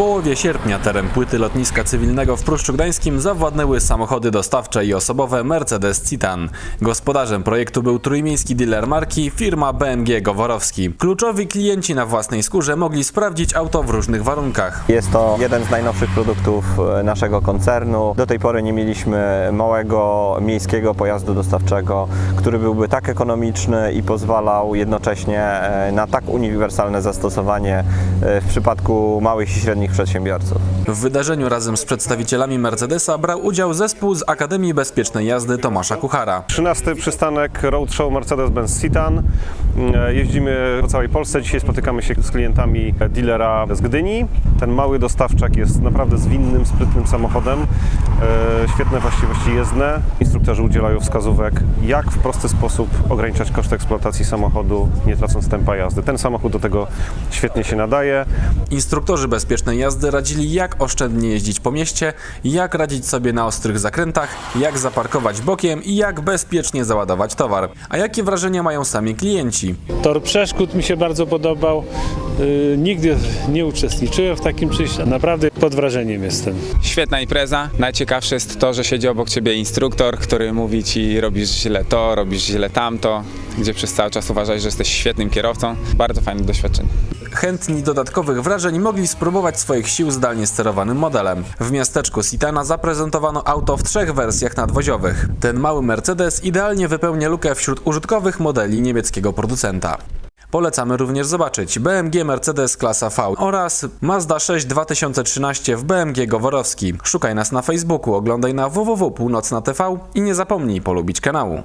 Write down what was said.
połowie sierpnia teren płyty lotniska cywilnego w Pruszczu Gdańskim zawładnęły samochody dostawcze i osobowe Mercedes Citan. Gospodarzem projektu był trójmiejski dealer marki firma BMG Goworowski. Kluczowi klienci na własnej skórze mogli sprawdzić auto w różnych warunkach. Jest to jeden z najnowszych produktów e, naszego koncernu. Do tej pory nie mieliśmy małego miejskiego pojazdu dostawczego, który byłby tak ekonomiczny i pozwalał jednocześnie e, na tak uniwersalne zastosowanie e, w przypadku małych i średnich przedsiębiorców. W wydarzeniu razem z przedstawicielami Mercedesa brał udział zespół z Akademii Bezpiecznej Jazdy Tomasza Kuchara. 13 przystanek Roadshow Mercedes-Benz Citan. E, Jeździmy po całej Polsce. Dzisiaj spotykamy się z klientami dealera z Gdyni. Ten mały dostawczak jest naprawdę zwinnym, sprytnym samochodem. E, Świetne właściwości jezdne. Instruktorzy udzielają wskazówek, jak w prosty sposób ograniczać koszty eksploatacji samochodu, nie tracąc tempa jazdy. Ten samochód do tego świetnie się nadaje. Instruktorzy bezpiecznej jazdy radzili, jak oszczędnie jeździć po mieście, jak radzić sobie na ostrych zakrętach, jak zaparkować bokiem i jak bezpiecznie załadować towar. A jakie wrażenia mają sami klienci? Tor przeszkód mi się bardzo podobał. Yy, nigdy nie uczestniczyłem w takim czymś. Naprawdę pod wrażeniem jestem. Świetna impreza. Najciekawsze jest to, że siedzi obok ciebie instruktor, który mówi ci robisz źle to, robisz źle tamto, gdzie przez cały czas uważasz, że jesteś świetnym kierowcą. Bardzo fajne doświadczenie. Chętni dodatkowych wrażeń mogli spróbować swoich sił zdalnie modelem. W miasteczku Sitana zaprezentowano auto w trzech wersjach nadwoziowych. Ten mały Mercedes idealnie wypełnia lukę wśród użytkowych modeli niemieckiego producenta. Polecamy również zobaczyć BMG Mercedes klasa V oraz Mazda 6 2013 w BMG Goworowski. Szukaj nas na Facebooku, oglądaj na www.północna.tv i nie zapomnij polubić kanału.